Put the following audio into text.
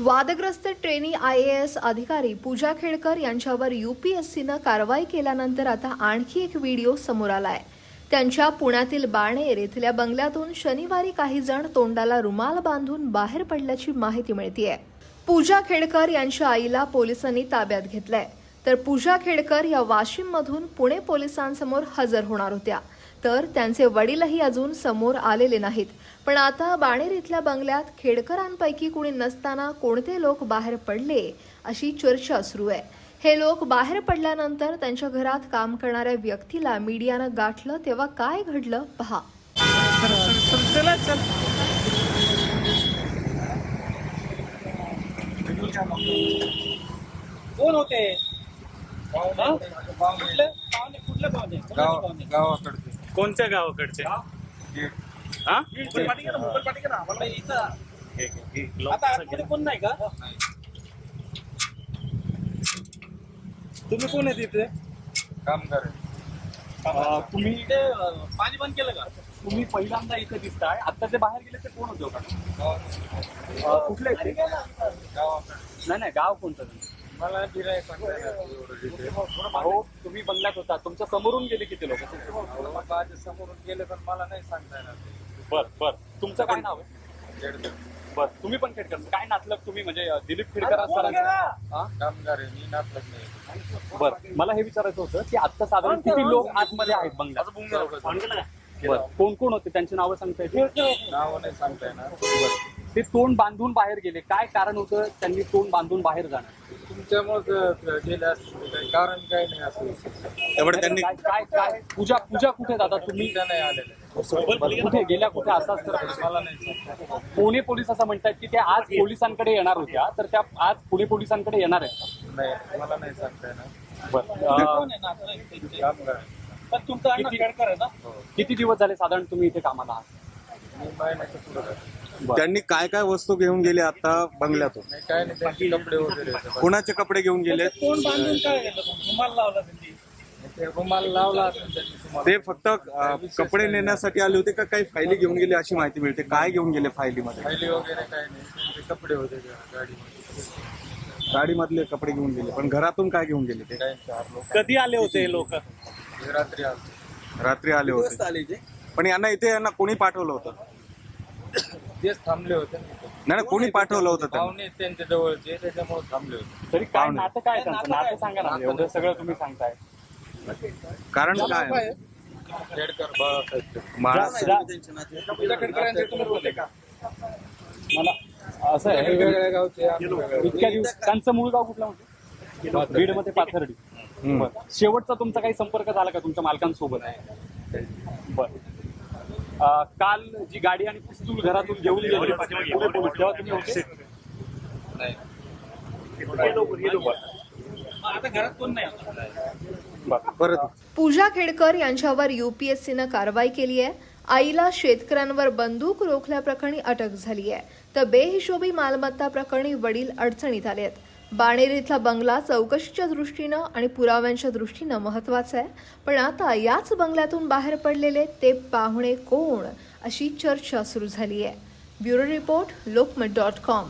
वादग्रस्त trainee I A S अधिकारी पूजा खेडकर यांच्यावर यूपीएससीनं कारवाई केल्यानंतर आता आणखी एक व्हिडिओ समोर आलाय. त्यांच्या पुण्यातील बाणेर इथल्या बंगल्यातून शनिवारी काही जण तोंडाला रुमाल बांधून बाहेर पडल्याची माहिती मिळतीये. पूजा खेडकर यांच्या आईला पोलिसांनी ताब्यात घेतलंय. तर पूजा खेडकर या वाशिममधून पुणे पोलिसांसमोर हजर होणार होत्या. तर त्यांचे वडीलही अजून समोर आलेले नाहीत. पण आता बाणेर इथल्या बंगल्यात खेडकरांपैकी कुणी नसताना कोणते लोक बाहेर पडले अशी चर्चा सुरू आहे. हे लोक बाहेर पडल्यानंतर त्यांच्या घरात काम करणाऱ्या व्यक्तीला मीडियानं गाठलं तेव्हा काय घडलं पहा. कोण होते? कुठले? पाहुणे कोणत्या गावाकडचे. हा? तुम्ही कोण आहे तिथे कामगार तुम्ही इथे पाणी बंद केलं का? तुम्ही पहिल्यांदा इथे दिसताय. आता ते बाहेर गेले ते कोण होते? का कुठले नाही नाही गाव कोणतं? मला तुम्ही बंगल्यात होता तुमच्या समोरून गेले किती लोक? समोरून गेले पण मला नाही सांगता येणार. बर बर. तुमचं काय नाव आहे? खेडकर. बर तुम्ही पण खेडकर काय नातलग तुम्ही? म्हणजे दिलीप खेडकर? कामगार आहे मी नातलग नाही. बर मला हे विचारायचं होतं की आता साधारण किती लोक आतमध्ये आहेत बंगल्यात? बर कोण कोण होते? त्यांची नावं सांगता येतील? नाव नाही सांगता येणार. ते तोंड बांधून बाहेर गेले. काय कारण होतं? त्यांनी तोंड बांधून बाहेर जाणं. तुमच्यामुळे गेले असतील काही कारण काय नाही असं त्यामुळे त्यांनी काय काय काय पूजा पूजा कुठे दादा तुम्ही? त्या नाही कुठे गेल्या कुठे? असाच तर मला नाही पुणे पोलीस असं म्हणतात की त्या आज पोलिसांकडे येणार होत्या तर त्या आज पुणे पोलिसांकडे येणार आहेत. नाही मला नाही सांगता येणार. बरं. पण तुमचा किती दिवस झाले साधारण तुम्ही इथे कामाला? आहात त्यांनी काय काय वस्तू घेऊन गेले आता बंगल्यातून? नाही काय नाही त्यांचे कपडे वगैरे. कोणाचे कपडे घेऊन गेले? कोण बांधून काय रुमाल लावला त्यांनी? ते रुमाल लावला असेल त्यांनी तुम्हाला. ते फक्त अं, कपडे नेण्यासाठी आले होते का? काही फायली घेऊन गेले अशी माहिती मिळते. काय घेऊन गेले फायलीमध्ये? फायली वगैरे काय नाही. त्यांचे कपडे होते त्या गाडीमध्ये. गाडीमधले कपडे घेऊन गेले. पण घरातून काय घेऊन गेले ते? काय चार लोक. कधी आले होते हे लोक? रात्री आले रात्री आले होते. पण यांना इथे यांना कोणी पाठवलं होतं? तेच थांबले होते. नाही कोणी पाठवलं होतं त्यांना? पाहुणे त्यांच्या जवळचे त्याच्यामुळे थांबले होते. तरी काय नातं काय त्यांचं? नातं सांगा ना एवढं सगळं तुम्ही सांगताय. कारण काय? खेडकर बाळासाहेब. बाळा मला असं आहे. वेगवेगळ्या गावचे आम्ही वेगवेगळ्या. इतक्या दिवस त्यांचं मूळ गाव कुठलं होतं बीडमध्ये पाथर्डी. हम्म. बरं. शेवटचा तुमचा काही संपर्क झाला का तुमच्या मालकांसोबत? बर. काल जी गाडी आणि पिस्तूल घरातून घेऊन गेले तेव्हा तुम्ही होते? नाही. आता घरात कोण नाही परत पूजा खेडकर यांच्यावर यूपीएससीनं कारवाई केली आहे. आईला शेतकऱ्यांवर बंदूक रोखल्याप्रकरणी अटक झाली आहे. तर बेहिशोबी मालमत्ता प्रकरणी वडील अडचणीत आले आहेत. बाणेर इथला बंगला चौकशीच्या दृष्टीनं आणि पुराव्यांच्या दृष्टीनं महत्त्वाचा आहे. पण आता याच बंगल्यातून बाहेर पडलेले ते पाहुणे कोण अशी चर्चा सुरू झाली आहे bureau report Lokmat dot com.